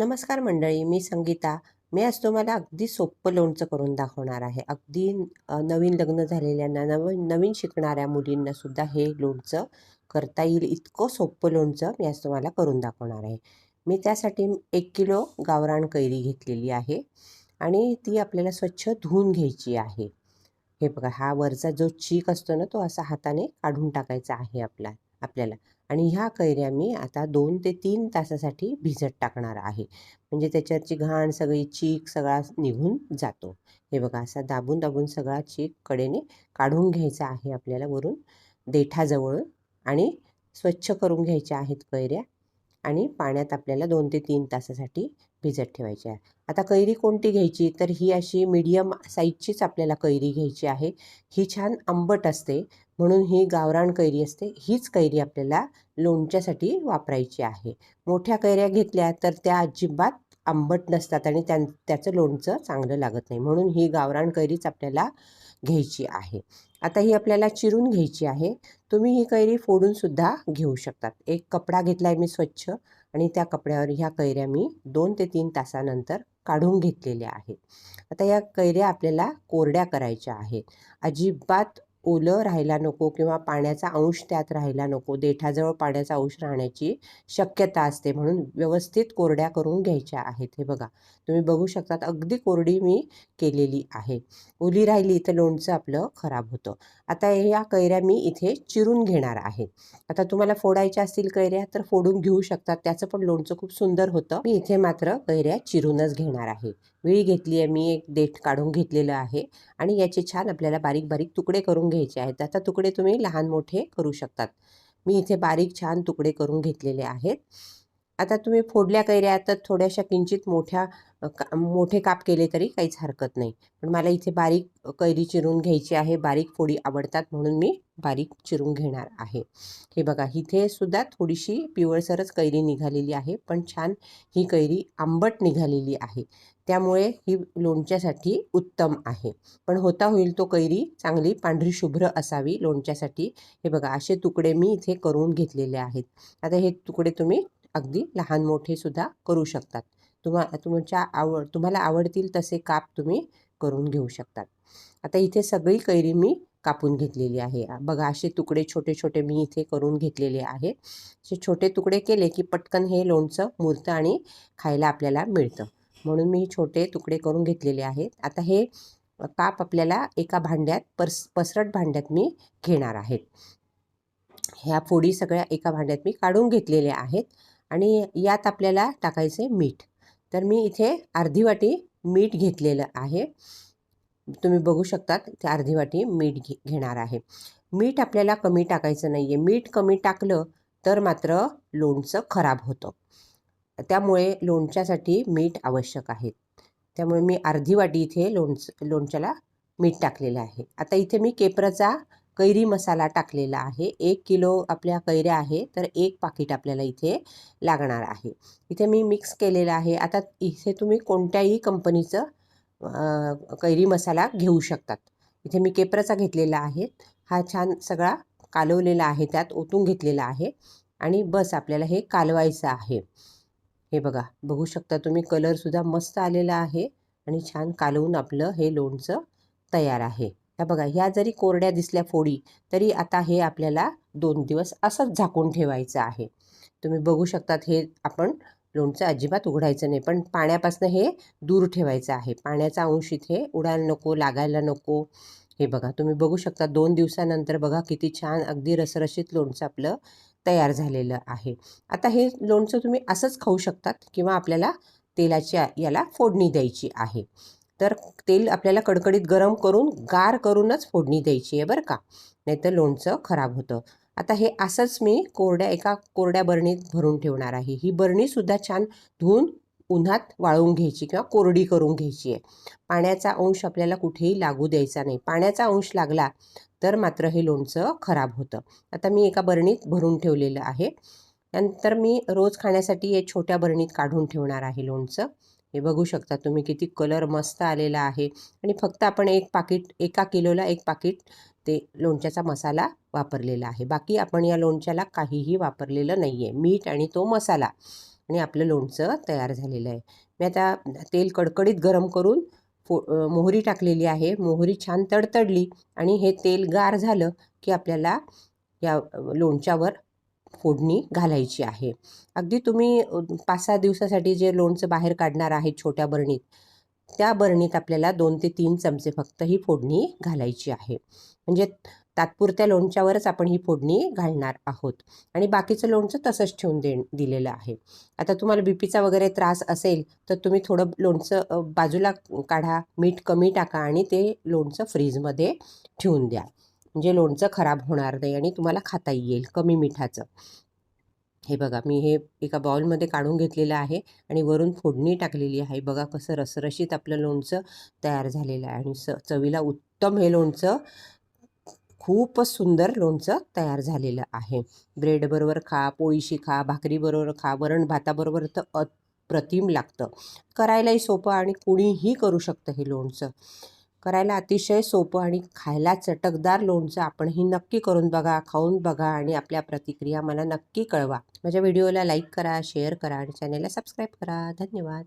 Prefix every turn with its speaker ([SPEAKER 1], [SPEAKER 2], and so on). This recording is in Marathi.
[SPEAKER 1] नमस्कार मंडळी मी संगीता. मी आज तुम्हाला अगदी सोपं लोणचं करून दाखवणार आहे. अगदी नवीन लग्न झालेल्यांना नवीन नवीन शिकणाऱ्या मुलींनासुद्धा हे लोणचं करता येईल इतकं सोपं लोणचं मी आज तुम्हाला करून दाखवणार आहे. मी त्यासाठी एक किलो गावरान कैरी घेतलेली आहे आणि ती आपल्याला स्वच्छ धुवून घ्यायची आहे. हे बघा हा वरचा जो चीक असतो ना तो असा हाताने काढून टाकायचा आहे आपला आपल्याला. आणि ह्या कैऱ्या मी आता दोन ते तीन तासासाठी भिजत टाकणार आहे. म्हणजे त्याच्यावरची घाण सगळी चीक सगळा निघून जातो. हे बघा असा दाबून दाबून सगळा चीक कडेने काढून घ्यायचा आहे आपल्याला वरून. देठाजवळून आणि स्वच्छ करून घ्यायच्या आहेत कैऱ्या. आणि पाण्यात आपल्याला दोन ते तीन तासासाठी भिजत ठेवायची आहे. आता कैरी कोणती घ्यायची? तर ही अशी मीडियम साईजचीच आपल्याला कैरी घ्यायची आहे. ही छान आंबट असते म्हणून ही गावरान कैरी असते. हीच कैरी आपल्याला लोणच्यासाठी वापरायची आहे. मोठ्या कैऱ्या घेतल्या तर त्या अजिबात आंबट नसतात आणि त्यां त्याचं लोणचं चांगलं लागत नाही. म्हणून ही गावरान कैरीच आपल्याला घ्यायची आहे. आता ही आपल्याला चिरून घ्यायची आहे. तुम्ही ही कैरी फोडूनसुद्धा घेऊ शकतात. एक कपडा घेतला आहे मी स्वच्छ आणि त्या कपड्यावर ह्या कैऱ्या मी दोन ते तीन तासानंतर काढून घेतलेल्या आहेत. आता या कैऱ्या आपल्याला कोरड्या करायच्या आहेत. अजिबात ओलं राहायला नको किंवा पाण्याचा अंश त्यात राहायला नको. देठाजवळ पाण्याचा अंश राहण्याची शक्यता असते म्हणून व्यवस्थित कोरड्या करून घ्यायच्या आहेत. हे बघा. तुम्ही बघू शकतात अगदी कोरडी मी केलेली आहे. ओली राहिली तर लोणचं आपलं खराब होतं. आता ह्या कैऱ्या मी इथे चिरून घेणार आहे. आता तुम्हाला फोडायच्या असतील कैऱ्या तर फोडून घेऊ शकतात. त्याचं पण लोणचं खूप सुंदर होतं. मी इथे मात्र कैऱ्या चिरूनच घेणार आहे. विळी घेतली आहे मी एक देठ काढून घेतलेलं आहे. आणि याचे छान आपल्याला बारीक बारीक तुकडे करून घ्यायचे आहेत. आता तुकडे तुम्ही लहान मोठे करू शकतात. मी इथे बारीक छान तुकडे करून घेतलेले आहेत. आता तुम्ही फोडल्या कैऱ्या तर थोड्याशा किंचित मोठ्या का मोठे काप केले तरी काहीच हरकत नाही. पण मला इथे बारीक कैरी चिरून घ्यायची आहे. बारीक फोडी आवडतात म्हणून मी बारीक चिरून घेणार आहे. हे बघा इथे सुद्धा थोडीशी पिवळसरच कैरी निघालेली आहे पण छान ही कैरी आंबट निघालेली आहे. त्यामुळे ही लोणच्यासाठी उत्तम आहे. पण होता होईल तो कैरी चांगली पांढरी शुभ्र असावी लोणच्यासाठी. हे बघा असे तुकडे मी इथे करून घेतलेले आहेत. आता हे तुकडे तुम्ही अगदी लहान मोठे सुद्धा करू शकतात. तुम्हा तुमच्या आवड तुम्हाला आवडतील तसे काप तुम्ही करून घेऊ शकतात. आता इथे सगळी कैरी मी कापून घेतलेली आहे. बघा असे तुकडे छोटे छोटे मी इथे करून घेतलेले आहे असे छोटे तुकडे केले की पटकन हे लोणचं मुरतं आणि खायला आपल्याला मिळतं. म्हणून मी छोटे तुकडे करून घेतलेले आहेत. आता हे काप आपल्याला एका भांड्यात परस पसरट भांड्यात मी घेणार आहेत. ह्या फोडी सगळ्या एका भांड्यात मी काढून घेतलेल्या आहेत. आणि यात आपल्याला टाकायचे मीठ. तर मी इथे अर्धी वाटी मीठ घेतलेलं आहे. तुम्ही बघू शकतात ते अर्धी वाटी मीठ घे घेणार आहे. मीठ आपल्याला कमी टाकायचं नाही आहे मीठ कमी टाकलं तर मात्र लोणचं खराब होतं. त्यामुळे लोणच्यासाठी मीठ आवश्यक आहे. त्यामुळे मी अर्धी वाटी इथे लोणचं लोणच्याला मीठ टाकलेलं आहे. आता इथे मी केपराचा कैरी मसाला टाकलेला आहे. एक किलो आपल्या कैऱ्या आहे तर एक पाकिट आपल्याला इथे लागणार आहे. इथे मी मिक्स केलेलं आहे. आता इथे तुम्ही कोणत्याही कंपनीचं कैरी मसाला घेऊ शकतात. इथे मी केपराचा घेतलेला आहे. हा छान सगळा कालवलेला आहे त्यात ओतून घेतलेला आहे. आणि बस आपल्याला हे कालवायचं आहे. हे बघा बघू शकता तुम्ही कलरसुद्धा मस्त आलेला आहे. आणि छान कालवून आपलं हे लोणचं तयार आहे. ह्या बघा ह्या जरी कोरड्या दिसल्या फोडी तरी आता हे आपल्याला दोन दिवस असंच झाकून ठेवायचं आहे. तुम्ही बघू शकतात हे आपण लोणचं अजिबात उघडायचं नाही पण पाण्यापासून हे दूर ठेवायचं आहे. पाण्याचा अंश इथे उडायला नको लागायला नको. हे बघा तुम्ही बघू शकता दोन दिवसानंतर बघा किती छान अगदी रसरशीत लोणचं आपलं तयार झालेलं आहे. आता हे लोणचं तुम्ही असंच खाऊ शकतात किंवा आपल्याला तेलाच्या याला फोडणी द्यायची आहे. तर तेल आपल्याला कडकडीत गरम करून गार करूनच फोडणी द्यायची आहे बरं का. नाहीतर लोणचं खराब होतं. आता हे असंच मी कोरड्या एका कोरड्या बरणीत भरून ठेवणार आहे. ही बरणीसुद्धा छान धुवून उन्हात वाळवून घ्यायची किंवा कोरडी करून घ्यायची आहे. पाण्याचा अंश आपल्याला कुठेही लागू द्यायचा नाही. पाण्याचा अंश लागला तर मात्र हे लोणचं खराब होतं. आता मी एका बरणीत भरून ठेवलेलं आहे. नंतर मी रोज खाण्यासाठी हे छोट्या बरणीत काढून ठेवणार आहे लोणचं. हे बघू शकता तुम्ही किती कलर मस्त आलेला आहे. आणि फक्त आपण एक पाकिट एका किलोला एक पाकिट ते लोणच्याचा मसाला वापरलेला आहे. बाकी आपण या लोणच्याला काहीही वापरलेलं नाही आहे मीठ आणि तो मसाला. आणि आपलं लोणचं तयार झालेलं आहे. मी आता तेल कडकडीत गरम करून फो मोहरी टाकलेली आहे. मोहरी छान तडतडली आणि हे तेल गार झालं की आपल्याला या लोणच्यावर फोडणी घालायची आहे. अगदी तुम्ही पाच सहा दिवसासाठी जे लोणचं बाहेर काढणार आहे छोट्या बरणीत त्या बरणीत आपल्याला दोन ते तीन चमचे फक्त ही फोडणी घालायची आहे. म्हणजे तात्पुरत्या लोणच्यावरच आपण ही फोडणी घालणार आहोत. आणि बाकीचं लोणचं तसंच ठेवून दे दिलेलं आहे. आता तुम्हाला बी पीचा वगैरे त्रास असेल तर तुम्ही थोडं लोणचं बाजूला काढा मीठ कमी टाका आणि ते लोणचं फ्रीजमध्ये ठेवून द्या. म्हणजे लोणचं खराब होणार नाही आणि तुम्हाला खाता येईल कमी मिठाचं. हे बघा मी हे एका बाउलमध्ये काढून घेतलेलं आहे आणि वरून फोडणी टाकलेली आहे. बघा कसं रसरशीत आपलं लोणचं तयार झालेलं आहे आणि स चवीला उत्तम हे लोणचं खूपच सुंदर लोणचं तयार झालेलं आहे. ब्रेडबरोबर खा पोळीशी खा भाकरीबरोबर खा वरण भाताबरोबर तर अप्रतिम लागतं. करायलाही सोपं आणि कुणीही करू शकतं हे लोणचं. करायला अतिशय सोपं आणि खायला चटकदार लोणचं आपण ही नक्की करून बघा खाऊन बघा आणि आपल्या प्रतिक्रिया मला नक्की कळवा. माझ्या व्हिडिओला लाईक करा शेअर करा आणि चॅनलला सबस्क्राईब करा. धन्यवाद.